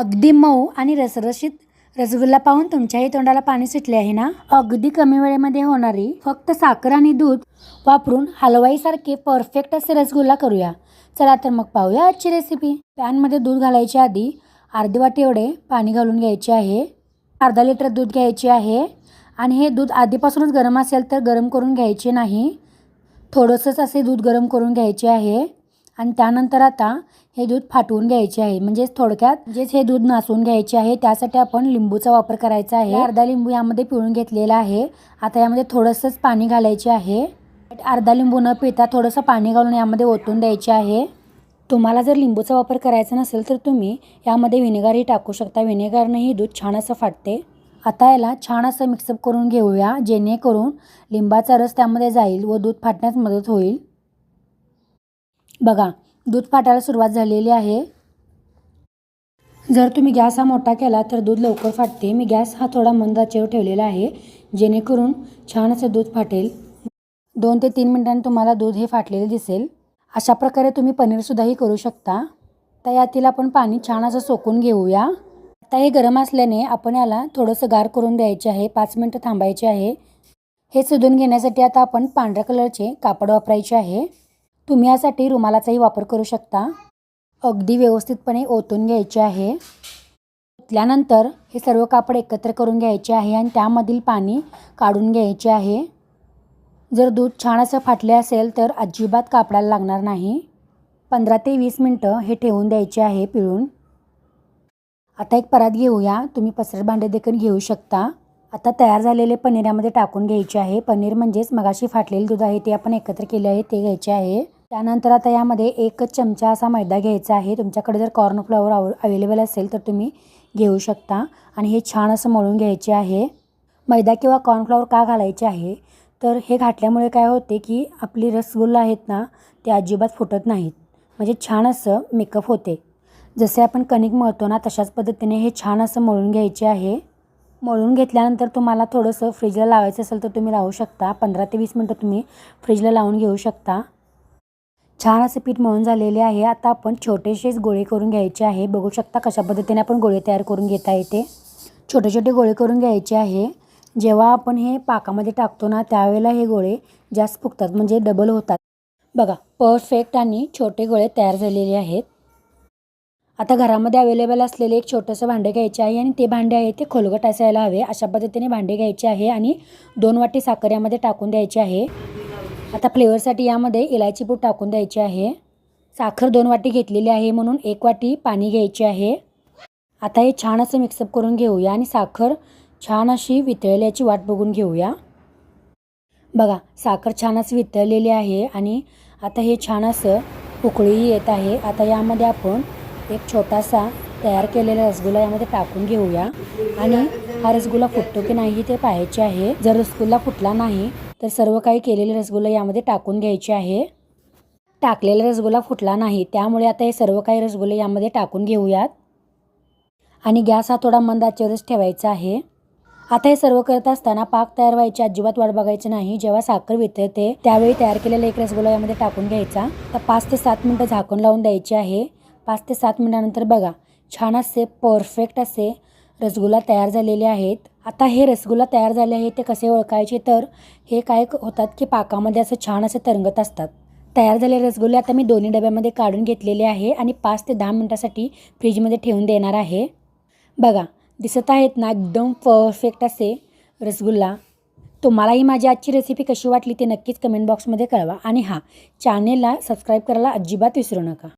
अगदी मऊ आणि रसरशीत. रसगुल्ला पाहून तुमच्याही तोंडाला पाणी सुटले आहे ना? अगदी कमी वेळेमध्ये होणारी फक्त साखर आणि दूध वापरून हलवाईसारखे परफेक्ट असे रसगुल्ला करूया. चला तर मग पाहूया आजची रेसिपी पॅनमध्ये दूध घालायच्या आधी अर्धी वाटी एवढे पाणी घालून घ्यायचे आहे. अर्धा लिटर दूध घ्यायचे आहे. आणि हे दूध आधीपासूनच गरम असेल तर गरम करून घ्यायचे नाही. थोडंसंच असे दूध गरम करून घ्यायचे आहे. आणि त्यानंतर आता हे दूध फाटवून घ्यायचे आहे. म्हणजेच थोडक्यात म्हणजेच हे दूध नासून घ्यायचे आहे. त्यासाठी आपण लिंबूचा वापर करायचा आहे. अर्धा लिंबू यामध्ये पिळून घेतलेला आहे. आता यामध्ये थोडंसंच पाणी घालायचे आहे. अर्धा लिंबू न पिता थोडंसं पाणी घालून यामध्ये ओतून द्यायचे आहे. तुम्हाला जर लिंबूचा वापर करायचा नसेल तर तुम्ही यामध्ये व्हिनेगरही टाकू शकता. विनेगारनंही दूध छान असं फाटते. आता याला छान असं मिक्सअप करून घेऊया. जेणेकरून लिंबाचा रस त्यामध्ये जाईल व दूध फाटण्यास मदत होईल. बघा दूध फाटायला सुरुवात झालेली आहे. जर तुम्ही गॅस हा मोठा केला तर दूध लवकर फाटते. मी गॅस हा थोडा मंद आचेवर ठेवलेला आहे जेणेकरून छान असं दूध फाटेल. दोन ते तीन मिनटांनी तुम्हाला दूध हे फाटलेले दिसेल. अशा प्रकारे तुम्ही पनीरसुद्धाही करू शकता. तर यातील आपण पाणी छान असं सोकून घेऊया. आता हे गरम असल्याने आपण याला थोडंसं गार करून द्यायचे आहे. पाच मिनटं थांबायचे आहे. हे सुधून घेण्यासाठी आता आपण पांढऱ्या कलरचे कापड वापरायचे आहे. तुम्ही यासाठी रुमालाचाही वापर करू शकता. अगदी व्यवस्थितपणे ओतून घ्यायचे आहे. ओतल्यानंतर हे सर्व कापड एकत्र करून घ्यायचे आहे आणि त्यामधील पाणी काढून घ्यायचे आहे. जर दूध छान असं फाटले असेल तर अजिबात कापडाला लागणार नाही. पंधरा ते वीस मिनटं हे ठेवून द्यायचे आहे पिळून. आता एक परात घेऊया. तुम्ही पसरट भांडे देखील घेऊ शकता. आता तयार झालेले पनीरामध्ये टाकून घ्यायचे आहे. पनीर म्हणजेच मगाशी फाटलेले दूध आहे ते आपण एकत्र केले आहे ते घ्यायचे आहे. त्यानंतर आता यामध्ये एकच चमचा असा मैदा घ्यायचा आहे. तुमच्याकडे जर कॉर्नफ्लॉवर अव अवेलेबल असेल तर तुम्ही घेऊ शकता. आणि हे छान असं मळून घ्यायचे आहे. मैदा किंवा कॉर्नफ्लॉवर का घालायचे आहे? तर हे घातल्यामुळे काय होते की आपली रसगुल्ला आहेत ना ते अजिबात फुटत नाहीत. म्हणजे छान असं मेकअप होते. जसे आपण कणिक मळतो ना तशाच पद्धतीने हे छान असं मळून घ्यायचे आहे. मळून घेतल्यानंतर तुम्हाला थोडंसं फ्रीजला लावायचं असेल तर तुम्ही लावू शकता. पंधरा ते वीस मिनटं तुम्ही फ्रीजला लावून घेऊ शकता. छान असं पीठ मळून झालेले आहे. आता आपण छोटेसेच गोळे करून घ्यायचे आहे. बघू शकता कशा पद्धतीने आपण गोळे तयार करून घेता येते. छोटे छोटे गोळे करून घ्यायचे आहे. जेव्हा आपण हे पाकामध्ये टाकतो ना त्यावेळेला हे गोळे जास्त फुगतात म्हणजे डबल होतात. बघा परफेक्ट आणि छोटे गोळे तयार झालेले आहेत. आता घरामध्ये अवेलेबल असलेले एक छोटंसं भांडे घ्यायचे आहे आणि ते भांडे आहे ते खोलगट असायला हवे. अशा पद्धतीने भांडे घ्यायचे आहे आणि दोन वाटी साखर यामध्ये टाकून द्यायचे आहे. आता फ्लेवरसाठी यामध्ये इलायची पूड टाकून द्यायची आहे. साखर दोन वाटी घेतलेली आहे म्हणून एक वाटी पाणी घ्यायची आहे. आता हे छान असं मिक्सअप करून घेऊया आणि साखर छान अशी वितळल्याची वाट बघून घेऊया. बघा साखर छान असं वितळलेली आहे आणि आता हे छान असं उकळी येत आहे. आता यामध्ये आपण एक छोटासा तयार केलेला रसगुल्ला यामध्ये टाकून घेऊया. आणि हा रसगुल्ला फुटतो की नाही ते पाहायचे आहे. जर रसगुल्ला फुटला नाही तर सर्व काही केलेले रसगुल्ला यामध्ये टाकून घ्यायचे आहे. टाकलेला रसगुल्ला फुटला नाही त्यामुळे आता हे सर्व काही रसगुल्ले यामध्ये टाकून घेऊयात. आणि गॅस हा थोडा मंद आचेवरच ठेवायचा आहे. आता हे सर्व करत असताना पाक तयार व्हायची अजिबात वाट बघायची नाही. जेव्हा साखर वितळते त्यावेळी तयार केलेला एक रसगुल्ला यामध्ये टाकून घ्यायचा. तर पाच ते सात मिनटं झाकून लावून द्यायची आहे. पाच ते सात मिनटानंतर बघा छान असे परफेक्ट असे रसगुल्ला तयार झालेले आहेत. आता हे रसगुल्ला तयार झाले आहे ते कसे ओळखायचे? तर हे काय होतात की पाकामध्ये असं छान असे तरंगत असतात. तयार झालेले रसगुल्ले आता मी दोन्ही डब्यामध्ये काढून घेतलेले आहे आणि पाच ते दहा मिनटासाठी फ्रीजमध्ये ठेवून देणार आहे. बघा दिसत आहेत ना एकदम परफेक्ट असे रसगुल्ला. तुम्हालाही माझी आजची रेसिपी कशी वाटली ते नक्कीच कमेंट बॉक्समध्ये कळवा. आणि हां चॅनेलला सबस्क्राईब करायला अजिबात विसरू नका.